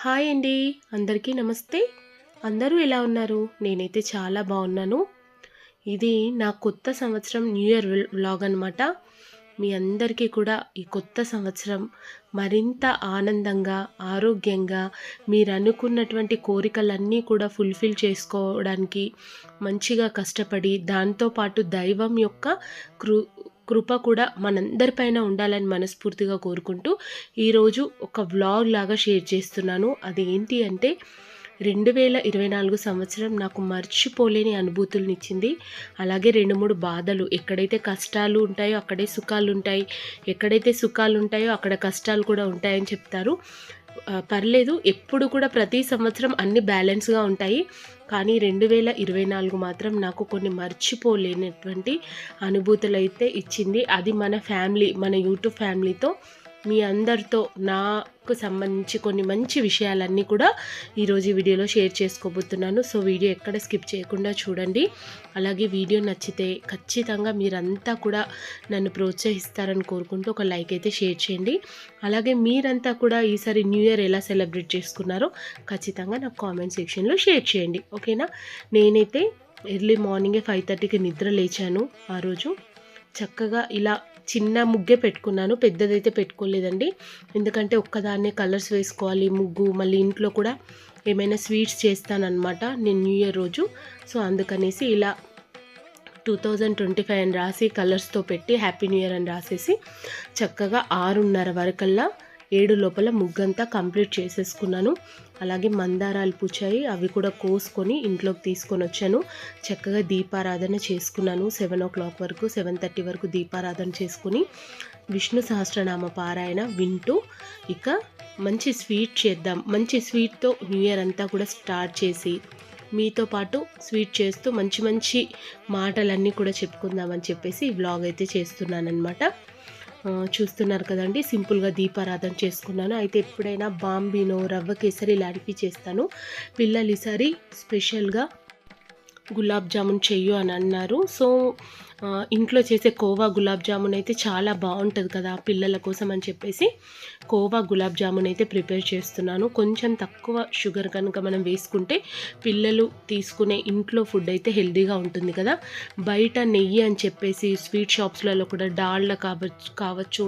Hi అండి. అందరికీ నమస్తే. అందరూ ఎలా ఉన్నారు? నేనైతే చాలా బాగున్నాను. ఇది నా కొత్త సంవత్సరం న్యూ ఇయర్ వ్లాగ్ అనమాట మీ అందరికీ కూడా ఈ కొత్త సంవత్సరం మరింత ఆనందంగా ఆరోగ్యంగా మీరు అనుకున్నటువంటి కోరికలన్నీ కూడా ఫుల్ఫిల్ చేసుకోవడానికి మంచిగా కష్టపడి దాంతోపాటు దైవం యొక్క కృ కృప కూడా మనందరిపైన ఉండాలని మనస్ఫూర్తిగా కోరుకుంటూ ఈరోజు ఒక వ్లాగ్ లాగా షేర్ చేస్తున్నాను. అది ఏంటి అంటే రెండు వేల ఇరవై నాలుగు సంవత్సరం నాకు మర్చిపోలేని అనుభూతులను ఇచ్చింది అలాగే రెండు మూడు బాధలు. ఎక్కడైతే కష్టాలు ఉంటాయో అక్కడే సుఖాలు ఉంటాయి ఎక్కడైతే సుఖాలు ఉంటాయో అక్కడ కష్టాలు కూడా ఉంటాయని చెప్తారు. పర్లేదు. ఎప్పుడు కూడా ప్రతి సంవత్సరం అన్ని బ్యాలెన్స్గా ఉంటాయి. కానీ రెండు వేల ఇరవై నాలుగు మాత్రం నాకు కొన్ని మర్చిపోలేనటువంటి అనుభూతులు అయితే ఇచ్చింది. అది మన ఫ్యామిలీ మన యూట్యూబ్ ఫ్యామిలీతో మీ అందరితో నాకు సంబంధించి కొన్ని మంచి విషయాలన్నీ కూడా ఈరోజు వీడియోలో షేర్ చేసుకోబోతున్నాను. సో వీడియో ఎక్కడ స్కిప్ చేయకుండా చూడండి. అలాగే వీడియో నచ్చితే ఖచ్చితంగా మీరంతా కూడా నన్ను ప్రోత్సహిస్తారని కోరుకుంటూ ఒక లైక్ అయితే షేర్ చేయండి. అలాగే మీరంతా కూడా ఈసారి న్యూ ఇయర్ ఎలా సెలబ్రేట్ చేసుకున్నారో ఖచ్చితంగా నాకు కామెంట్ సెక్షన్లో షేర్ చేయండి. ఓకేనా? నేనైతే ఎర్లీ మార్నింగే ఫైవ్ థర్టీకి నిద్ర లేచాను ఆ రోజు. చక్కగా ఇలా చిన్న ముగ్గే పెట్టుకున్నాను. పెద్దదైతే పెట్టుకోలేదండి. ఎందుకంటే ఒక్కదాన్నే కలర్స్ వేసుకోవాలి. ముగ్గు మళ్ళీ ఇంట్లో కూడా ఏమైనా స్వీట్స్ చేస్తానన్నమాట నేను న్యూ ఇయర్ రోజు. సో అందుకనేసి ఇలా టూ థౌజండ్ ట్వంటీ ఫైవ్ అని రాసి కలర్స్తో పెట్టి హ్యాపీ న్యూ ఇయర్ అని రాసేసి చక్కగా ఆరున్నర వరకల్లా ఏడు లోపల ముగ్గంతా కంప్లీట్ చేసేసుకున్నాను. అలాగే మందారాలు పూచాయి అవి కూడా కోసుకొని ఇంట్లోకి తీసుకొని వచ్చాను. చక్కగా దీపారాధన చేసుకున్నాను. సెవెన్ ఓ క్లాక్ వరకు సెవెన్ థర్టీ వరకు దీపారాధన చేసుకుని విష్ణు సహస్రనామ పారాయణ వింటూ ఇక మంచి స్వీట్ చేద్దాం. మంచి స్వీట్తో న్యూ ఇయర్ అంతా కూడా స్టార్ట్ చేసి మీతో పాటు స్వీట్ చేస్తూ మంచి మంచి మాటలన్నీ కూడా చెప్పుకుందామని చెప్పేసి ఈ వ్లాగ్ అయితే చేస్తున్నానమాట చూస్తున్నారు కదండి. సింపుల్గా దీపారాధన చేసుకున్నాను. అయితే ఎప్పుడైనా బాంబీనో రవ్వ కేసరి ఇలాంటివి చేస్తాను. పిల్లలు ఈసారి స్పెషల్గా గులాబ్ జామున్ చెయ్యు అని అన్నారు. సో ఇంట్లో చేసే కోవా గులాబ్ జామున్ అయితే చాలా బాగుంటుంది కదా పిల్లల కోసం అని చెప్పేసి. కోవా గులాబ్ జామున్ అయితే ప్రిపేర్ చేస్తున్నాను. కొంచెం తక్కువ షుగర్ కనుక మనం వేసుకుంటే పిల్లలు తీసుకునే ఇంట్లో ఫుడ్ అయితే హెల్దీగా ఉంటుంది కదా. బయట నెయ్యి అని చెప్పేసి స్వీట్ షాప్స్లలో కూడా డాళ్ళ కావచ్చు కావచ్చు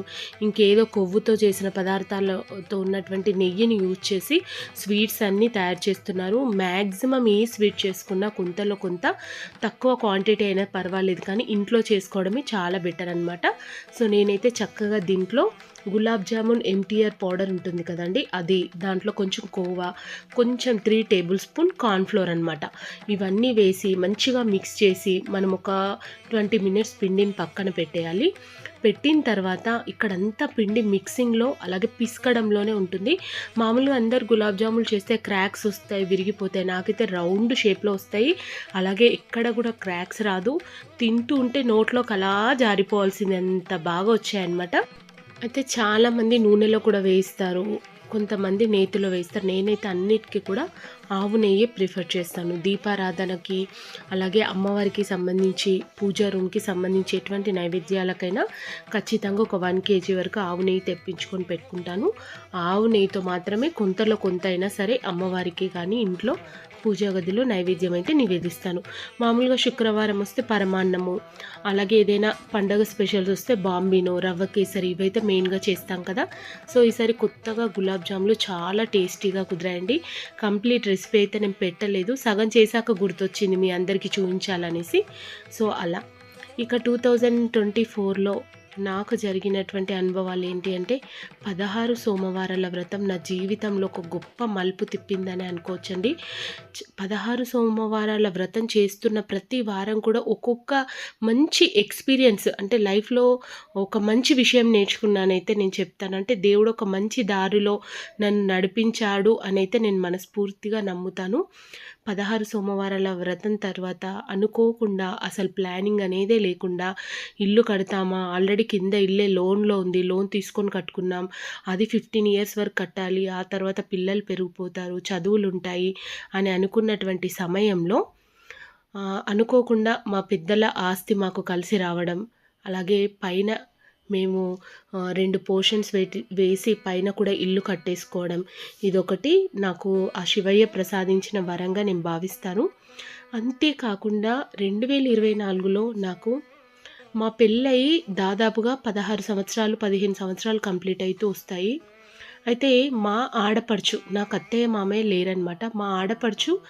ఇంకేదో కొవ్వుతో చేసిన పదార్థాలతో ఉన్నటువంటి నెయ్యిని యూజ్ చేసి స్వీట్స్ అన్నీ తయారు చేస్తున్నారు. మ్యాక్సిమం ఏ స్వీట్ చేసుకున్నా కొంతలో కొంత తక్కువ క్వాంటిటీ అయినా పర్వాలేదు కానీ ఇంట్లో చేసుకోవడమే చాలా బెటర్ అనమాట సో నేనైతే చక్కగా దీంట్లో గులాబ్ జామున్ ఎంటీఆర్ పౌడర్ ఉంటుంది కదండి అది దాంట్లో కొంచెం కోవా కొంచెం త్రీ టేబుల్ స్పూన్ కార్న్ఫ్లోర్ అనమాట ఇవన్నీ వేసి మంచిగా మిక్స్ చేసి మనం ఒక ట్వంటీ మినిట్స్ పిండిని పక్కన పెట్టేయాలి. పెట్టిన తర్వాత ఇక్కడంతా పిండి మిక్సింగ్లో అలాగే పిసకడంలోనే ఉంటుంది. మామూలుగా అందరు గులాబ్ జాములు చేస్తే క్రాక్స్ వస్తాయి విరిగిపోతాయి నాకైతే రౌండ్ షేప్లో వస్తాయి. అలాగే ఎక్కడ కూడా క్రాక్స్ రాదు. తింటూ ఉంటే నోట్లోకి అలా జారిపోవాల్సింది అంత బాగా వచ్చాయన్నమాట. అయితే చాలామంది నూనెలో కూడా వేయిస్తారు. కొంతమంది నేతిలో వేస్తారు నేనైతే అన్నిటికీ కూడా ఆవు నెయ్యి ప్రిఫర్ చేస్తాను. దీపారాధనకి అలాగే అమ్మవారికి సంబంధించి పూజా రూమ్కి సంబంధించి ఎటువంటి నైవేద్యాలకైనా ఖచ్చితంగా ఒక వన్ కేజీ వరకు ఆవు నెయ్యి తెప్పించుకొని పెట్టుకుంటాను. ఆవు నెయ్యితో మాత్రమే కొంతలో కొంత అయినా సరే అమ్మవారికి కానీ ఇంట్లో పూజా గదిలో నైవేద్యం అయితే నివేదిస్తాను. మామూలుగా శుక్రవారం వస్తే పరమాన్నము అలాగే ఏదైనా పండగ స్పెషల్స్ వస్తే బాంబీనో రవ్వ కేసరి ఇవైతే మెయిన్గా చేస్తాం కదా. సో ఈసారి కొత్తగా గులాబ్ జాములు చాలా టేస్టీగా కుదిరాయండి. కంప్లీట్ రెసిపీ అయితే నేను పెట్టలేదు. సగం చేశాక గుర్తొచ్చింది మీ అందరికీ చూపించాలనేసి. సో అలా. ఇక టూ థౌజండ్ ట్వంటీ ఫోర్లో నాకు జరిగినటువంటి అనుభవాలు ఏంటి అంటే పదహారు సోమవారాల వ్రతం నా జీవితంలో ఒక గొప్ప మలుపు తిప్పిందని అనుకోవచ్చండి. పదహారు సోమవారాల వ్రతం చేస్తున్న ప్రతి వారం కూడా ఒక్కొక్క మంచి ఎక్స్పీరియన్స్ అంటే లైఫ్లో ఒక మంచి విషయం నేర్చుకున్నానైతే నేను చెప్తాను. అంటే దేవుడు ఒక మంచి దారిలో నన్ను నడిపించాడు అనైతే నేను మనస్ఫూర్తిగా నమ్ముతాను. పదహారు సోమవారాల వ్రతం తర్వాత అనుకోకుండా అసలు ప్లానింగ్ అనేదే లేకుండా ఇల్లు కడతామా? ఆల్రెడీ కింద ఇల్లే లోన్లో ఉంది లోన్ తీసుకొని కట్టుకున్నాం. అది ఫిఫ్టీన్ ఇయర్స్ వరకు కట్టాలి. ఆ తర్వాత పిల్లలు పెరిగిపోతారు చదువులు ఉంటాయి అని అనుకున్నటువంటి సమయంలో అనుకోకుండా మా పెద్దల ఆస్తి మాకు కలిసి రావడం అలాగే పైన మేము రెండు పోర్షన్స్ వేసి పైన కూడా ఇల్లు కట్టేసుకోవడం. ఇదొకటి. నాకు ఆ శివయ్య ప్రసాదించిన వరంగా నేను భావిస్తాను. అంతేకాకుండా రెండు వేల ఇరవై నాలుగులో నాకు మా పెళ్ళయి దాదాపుగా పదహారు సంవత్సరాలు పదిహేను సంవత్సరాలు కంప్లీట్ అవుతూ వస్తాయి. అయితే మా ఆడపడుచు నాకు అత్తయ్య మామయ్య లేరనమాట మా ఆడపడుచు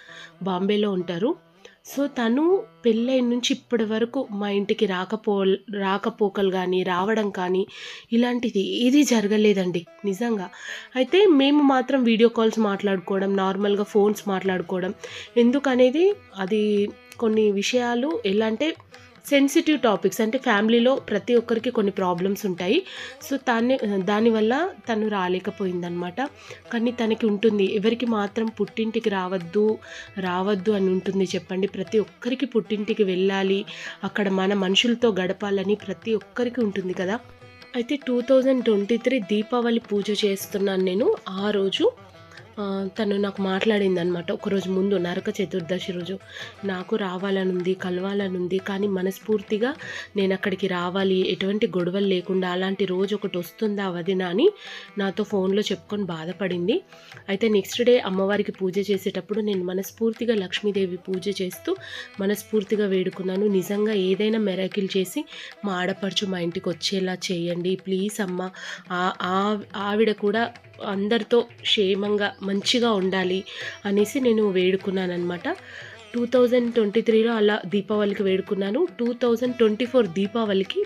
బాంబేలో ఉంటారు. సో తను పెళ్ళైన నుంచి ఇప్పటి వరకు మా ఇంటికి రాకపో రాకపోకలు కానీ రావడం కానీ ఇలాంటిది ఏది జరగలేదండి నిజంగా. అయితే మేము మాత్రం వీడియో కాల్స్ మాట్లాడుకోవడం నార్మల్గా ఫోన్స్ మాట్లాడుకోవడం ఎందుకనేది అది కొన్ని విషయాలు ఎలా అంటే సెన్సిటివ్ టాపిక్స్ అంటే ఫ్యామిలీలో ప్రతి ఒక్కరికి కొన్ని ప్రాబ్లమ్స్ ఉంటాయి. సో దాన్ని దానివల్ల తను రాలేకపోయిందనమాట కానీ తనకి ఉంటుంది. ఎవరికి మాత్రం పుట్టింటికి రావద్దు రావద్దు అని ఉంటుంది చెప్పండి. ప్రతి ఒక్కరికి పుట్టింటికి వెళ్ళాలి. అక్కడ మన మనుషులతో గడపాలని ప్రతి ఒక్కరికి ఉంటుంది కదా. అయితే two thousand twenty three Diwali పూజ చేస్తున్నాను నేను. ఆ రోజు తను నాకు మాట్లాడింది అనమాట ఒకరోజు ముందు నరక చతుర్దశి రోజు నాకు రావాలని ఉంది కలవాలని ఉంది కానీ మనస్ఫూర్తిగా నేను అక్కడికి రావాలి ఎటువంటి గొడవలు లేకుండా అలాంటి రోజు ఒకటి వస్తుందా వదిన అని నాతో ఫోన్లో చెప్పుకొని బాధపడింది. అయితే నెక్స్ట్ డే అమ్మవారికి పూజ చేసేటప్పుడు నేను మనస్ఫూర్తిగా లక్ష్మీదేవి పూజ చేస్తూ మనస్ఫూర్తిగా వేడుకున్నాను. నిజంగా ఏదైనా మెరాకిల్ చేసి మా ఆడపడుచు మా ఇంటికి వచ్చేలా చేయండి. ప్లీజ్ అమ్మ ఆ- ఆవిడ కూడా అందరితో క్షేమంగా మంచిగా ఉండాలి అనేసి నేను వేడుకున్నాను అనమాట టూ థౌజండ్ ట్వంటీ త్రీలో అలా దీపావళికి వేడుకున్నాను. టూ థౌజండ్ ట్వంటీ ఫోర్ దీపావళికి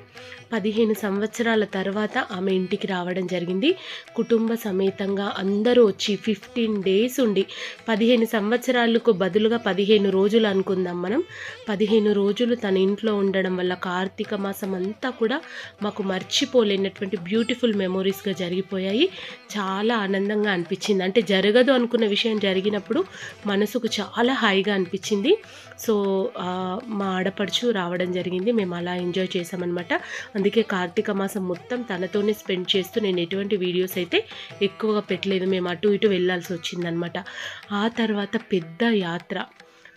పదిహేను సంవత్సరాల తర్వాత ఆమె ఇంటికి రావడం జరిగింది. కుటుంబ సమేతంగా అందరూ వచ్చి ఫిఫ్టీన్ డేస్ ఉండి పదిహేను సంవత్సరాలకు బదులుగా పదిహేను రోజులు అనుకుందాం మనం. పదిహేను రోజులు తన ఇంట్లో ఉండడం వల్ల కార్తీక మాసం అంతా కూడా మాకు మర్చిపోలేనటువంటి బ్యూటిఫుల్ మెమొరీస్గా జరిగిపోయాయి. చాలా ఆనందంగా అనిపించింది. అంటే జరగదు అనుకున్న విషయం జరిగినప్పుడు మనసుకు చాలా హాయిగా అనిపించింది. సో మా ఆడపడుచు రావడం జరిగింది. మేము అలా ఎంజాయ్ చేసామన్నమాట అందుకే కార్తీక మాసం మొత్తం తనతోనే స్పెండ్ చేస్తూ నేను ఎటువంటి వీడియోస్ అయితే ఎక్కువగా పెట్టలేదు. మేము అటు ఇటు వెళ్ళాల్సి వచ్చిందనమాట ఆ తర్వాత పెద్ద యాత్ర.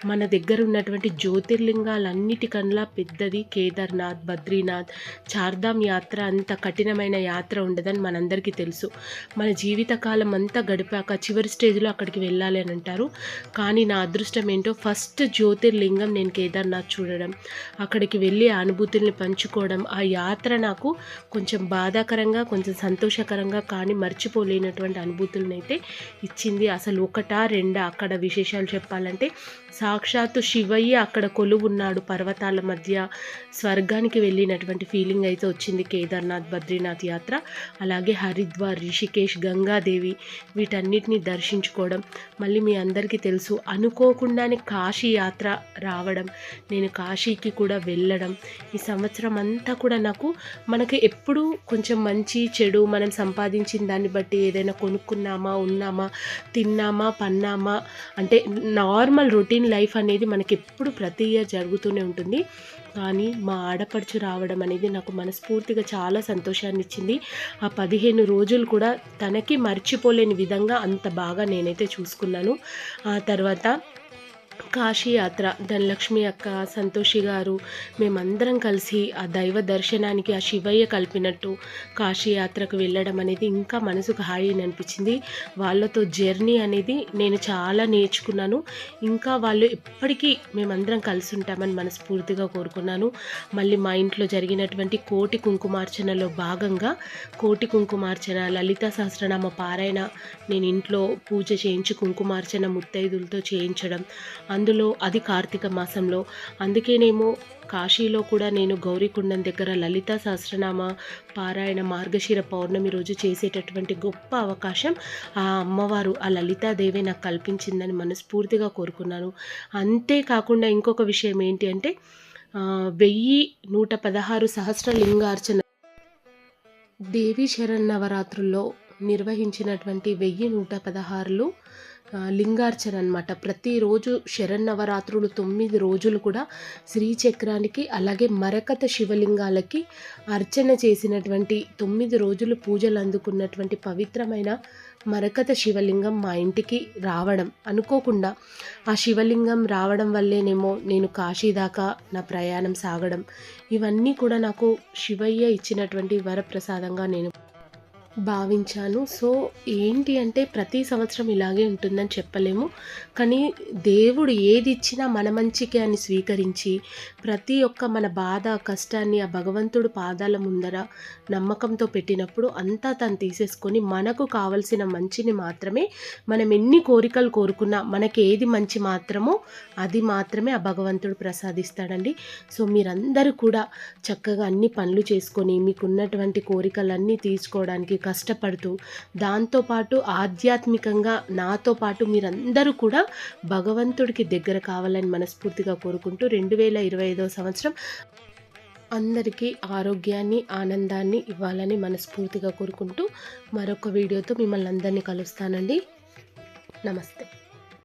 మన దగ్గర ఉన్నటువంటి జ్యోతిర్లింగాలన్నిటికన్నా పెద్దది కేదార్నాథ్ బద్రీనాథ్ చార్ధామ్ యాత్ర అంత కఠినమైన యాత్ర ఉండదని మనందరికీ తెలుసు. మన జీవితకాలం అంతా గడిపాక చివరి స్టేజ్లో అక్కడికి వెళ్ళాలి అని అంటారు. కానీ నా అదృష్టం ఏంటో ఫస్ట్ జ్యోతిర్లింగం నేను కేదార్నాథ్ చూడడం. అక్కడికి వెళ్ళి ఆ అనుభూతుల్ని పంచుకోవడం. ఆ యాత్ర నాకు కొంచెం బాధాకరంగా కొంచెం సంతోషకరంగా కానీ మర్చిపోలేనటువంటి అనుభూతులనైతే ఇచ్చింది. అసలు ఒకటా రెండా అక్కడ విశేషాలు చెప్పాలంటే సాక్షాత్తు శివయ్య అక్కడ కొలువున్నాడు. పర్వతాల మధ్య స్వర్గానికి వెళ్ళినటువంటి ఫీలింగ్ అయితే వచ్చింది. కేదార్నాథ్ బద్రీనాథ్ యాత్ర అలాగే హరిద్వార్ రిషికేష్ గంగాదేవి వీటన్నిటిని దర్శించుకోవడం. మళ్ళీ మీ అందరికీ తెలుసు అనుకోకుండానే కాశీ యాత్ర రావడం నేను కాశీకి కూడా వెళ్ళడం. ఈ సంవత్సరం అంతా కూడా నాకు మనకి ఎప్పుడు కొంచెం మంచి చెడు మనం సంపాదించిన దాన్ని బట్టి ఏదైనా కొనుక్కున్నామా ఉన్నామా తిన్నామా పన్నామా అంటే నార్మల్ రొటీన్ లైఫ్ లైఫ్ అనేది మనకి ఎప్పుడు ప్రతి ఇయర్ జరుగుతూనే ఉంటుంది. కానీ మా ఆడపడుచు రావడం అనేది నాకు మనస్ఫూర్తిగా చాలా సంతోషాన్ని ఇచ్చింది ఆ పదిహేను రోజులు కూడా తనకి మర్చిపోలేని విధంగా అంత బాగా నేనైతే చూసుకున్నాను. ఆ తర్వాత కాశీ యాత్ర ధనలక్ష్మి అక్క సంతోషి గారు మేమందరం కలిసి ఆ దైవ దర్శనానికి ఆ శివయ్య కలిపినట్టు కాశీ యాత్రకు వెళ్ళడం అనేది ఇంకా మనసుకు హాయి అనిపించింది. వాళ్ళతో జర్నీ అనేది నేను చాలా నేర్చుకున్నాను. ఇంకా వాళ్ళు ఎప్పటికీ మేమందరం కలిసి ఉంటామని మనస్ఫూర్తిగా కోరుకున్నాను. మళ్ళీ మా ఇంట్లో జరిగినటువంటి కోటి కుంకుమార్చనలో భాగంగా కోటి కుంకుమార్చన లలిత సహస్రనామ పారాయణ నేను ఇంట్లో పూజ చేయించి కుంకుమార్చన ముత్తైదులతో చేయించడం అందులో అది కార్తీక మాసంలో. అందుకేనేమో కాశీలో కూడా నేను గౌరీకుండం దగ్గర లలిత సహస్రనామ పారాయణ మార్గశిర పౌర్ణమి రోజు చేసేటటువంటి గొప్ప అవకాశం ఆ అమ్మవారు ఆ లలితాదేవి నాకు కల్పించిందని మనస్ఫూర్తిగా కోరుకున్నాను. అంతేకాకుండా ఇంకొక విషయం ఏంటి అంటే వెయ్యి నూట పదహారు సహస్ర లింగార్చన దేవి శరన్నవరాత్రుల్లో నిర్వహించినటువంటి వెయ్యి నూట పదహారులు లింగార్చన అనమాట ప్రతిరోజు శరన్నవరాత్రులు తొమ్మిది రోజులు కూడా శ్రీచక్రానికి అలాగే మరకత శివలింగాలకి అర్చన చేసినటువంటి తొమ్మిది రోజులు పూజలు అందుకున్నటువంటి పవిత్రమైన మరకత శివలింగం మా ఇంటికి రావడం. అనుకోకుండా ఆ శివలింగం రావడం వల్లేనేమో నేను కాశీ దాకా నా ప్రయాణం సాగడం. ఇవన్నీ కూడా నాకు శివయ్య ఇచ్చినటువంటి వరప్రసాదంగా నేను భావించాను. సో ఏంటి అంటే ప్రతి సంవత్సరం ఇలాగే ఉంటుందని చెప్పలేము. కానీ దేవుడు ఏది ఇచ్చినా మన మంచికే అని స్వీకరించి ప్రతి ఒక్క మన బాధ కష్టాన్ని ఆ భగవంతుడు పాదాల ముందర నమ్మకంతో పెట్టినప్పుడు అంతా తను తీసేసుకొని మనకు కావలసిన మంచిని మాత్రమే మనం ఎన్ని కోరికలు కోరుకున్నా మనకి ఏది మంచి మాత్రమో అది మాత్రమే ఆ భగవంతుడు ప్రసాదిస్తాడండి. సో మీరందరూ కూడా చక్కగా అన్ని పనులు చేసుకొని మీకున్నటువంటి కోరికలన్నీ తీర్చుకోవడానికి కష్టపడుతూ దాంతోపాటు ఆధ్యాత్మికంగా నాతో పాటు మీరందరూ కూడా భగవంతుడికి దగ్గర కావాలని మనస్ఫూర్తిగా కోరుకుంటూ రెండు వేల ఇరవై ఐదవ సంవత్సరం అందరికీ ఆరోగ్యాన్ని ఆనందాన్ని ఇవ్వాలని మనస్ఫూర్తిగా కోరుకుంటూ మరొక వీడియోతో మిమ్మల్ని అందరినీ కలుస్తానండి. నమస్తే.